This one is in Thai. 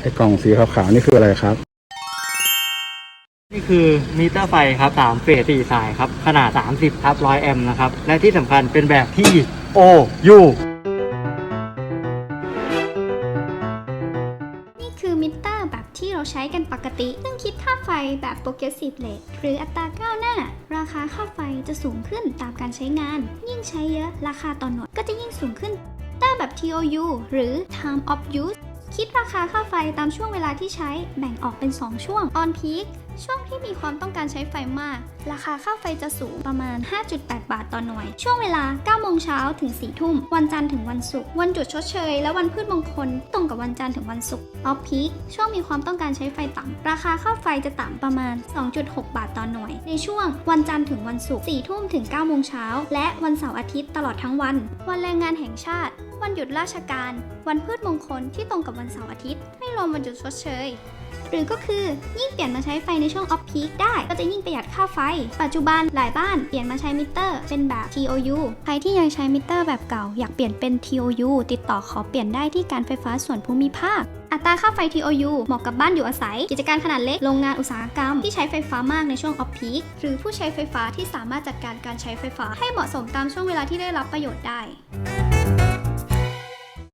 ไอ้กล่องสีขาวๆนี่คืออะไรครับ นี่คือมิเตอร์ไฟครับ3เฟส4สายครับ ขนาด 30ทับ100แอมป์นะครับ และที่สำคัญเป็นแบบที่ O U นี่คือมิเตอร์แบบที่เราใช้กันปกติ ซึ่งคิดค่าไฟแบบ progressive rate หรืออัตราก้าวหน้า ราคาค่าไฟจะสูงขึ้นตามการใช้งาน ยิ่งใช้เยอะราคาต่อหน่วยก็จะยิ่งสูงขึ้นมิเตอร์แบบ TOU หรือ time of use คิดราคาค่าไฟตามช่วงเวลาที่ใช้แบ่งออกเป็น 2 ช่วง on peak ช่วงที่มีความต้องการใช้ไฟมาก ราคาค่าไฟจะสูงประมาณ 5.8 บาทต่อหน่วย ช่วงเวลา 9 โมงเช้าถึง 4 ทุ่ม วันจันทร์ถึงวันศุกร์ วันหยุดชดเชย และวันพืชมงคลตรงกับวันจันทร์ถึงวันศุกร์ off peak ช่วงมีความต้องการใช้ไฟต่ำ ราคาค่าไฟจะต่ำประมาณ 2.6 บาทต่อหน่วย ในช่วงวันจันทร์ถึงวันศุกร์ 4 ทุ่มถึง 9 โมงเช้า และวันเสาร์อาทิตย์ตลอดทั้งวัน วันแรงงานแห่งชาติ วันหยุดราชการ วันพืชมงคลที่ตรงกับวันเสาร์อาทิตย์ ไม่รวมวันหยุดชดเชย หรือก็คือยิ่งเปลี่ยนมาใช้ไฟในช่วงออฟพีคได้ก็จะยิ่งประหยัดค่าไฟ ปัจจุบันหลายบ้านเปลี่ยนมาใช้มิเตอร์เป็นแบบ TOU ใครที่ยังใช้มิเตอร์แบบเก่าอยากเปลี่ยนเป็น TOU ติดต่อขอเปลี่ยนได้ที่การไฟฟ้าส่วนภูมิภาคอัตราค่าไฟ TOU เหมาะกับบ้านอยู่อาศัย กิจการขนาดเล็ก โรงงานอุตสาหกรรม ที่ใช้ไฟฟ้ามากในช่วงออฟพีคหรือผู้ใช้ไฟฟ้าที่สามารถจัดการการใช้ไฟฟ้าให้เหมาะสมตามช่วงเวลาที่ได้รับประโยชน์ได้